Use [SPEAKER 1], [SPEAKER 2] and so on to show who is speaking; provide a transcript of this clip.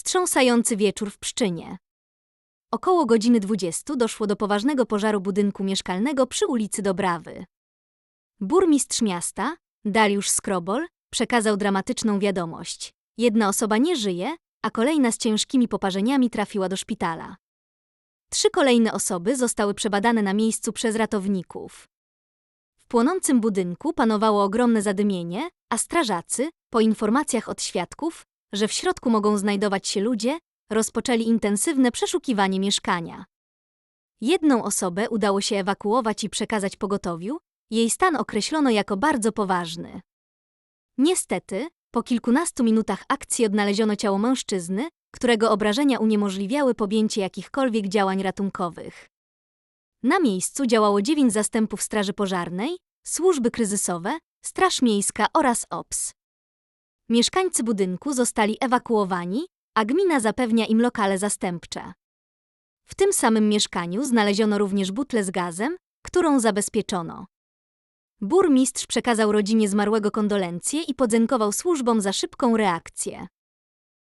[SPEAKER 1] Wstrząsający wieczór w Pszczynie. Około godziny 20 doszło do poważnego pożaru budynku mieszkalnego przy ulicy Dobrawy. Burmistrz miasta, Dariusz Skrobol, przekazał dramatyczną wiadomość. Jedna osoba nie żyje, a kolejna z ciężkimi poparzeniami trafiła do szpitala. Trzy kolejne osoby zostały przebadane na miejscu przez ratowników. W płonącym budynku panowało ogromne zadymienie, a strażacy, po informacjach od świadków, że w środku mogą znajdować się ludzie, rozpoczęli intensywne przeszukiwanie mieszkania. Jedną osobę udało się ewakuować i przekazać pogotowiu, jej stan określono jako bardzo poważny. Niestety, po kilkunastu minutach akcji odnaleziono ciało mężczyzny, którego obrażenia uniemożliwiały podjęcie jakichkolwiek działań ratunkowych. Na miejscu działało dziewięć zastępów Straży Pożarnej, służby kryzysowe, Straż Miejska oraz OPS. Mieszkańcy budynku zostali ewakuowani, a gmina zapewnia im lokale zastępcze. W tym samym mieszkaniu znaleziono również butlę z gazem, którą zabezpieczono. Burmistrz przekazał rodzinie zmarłego kondolencje i podziękował służbom za szybką reakcję.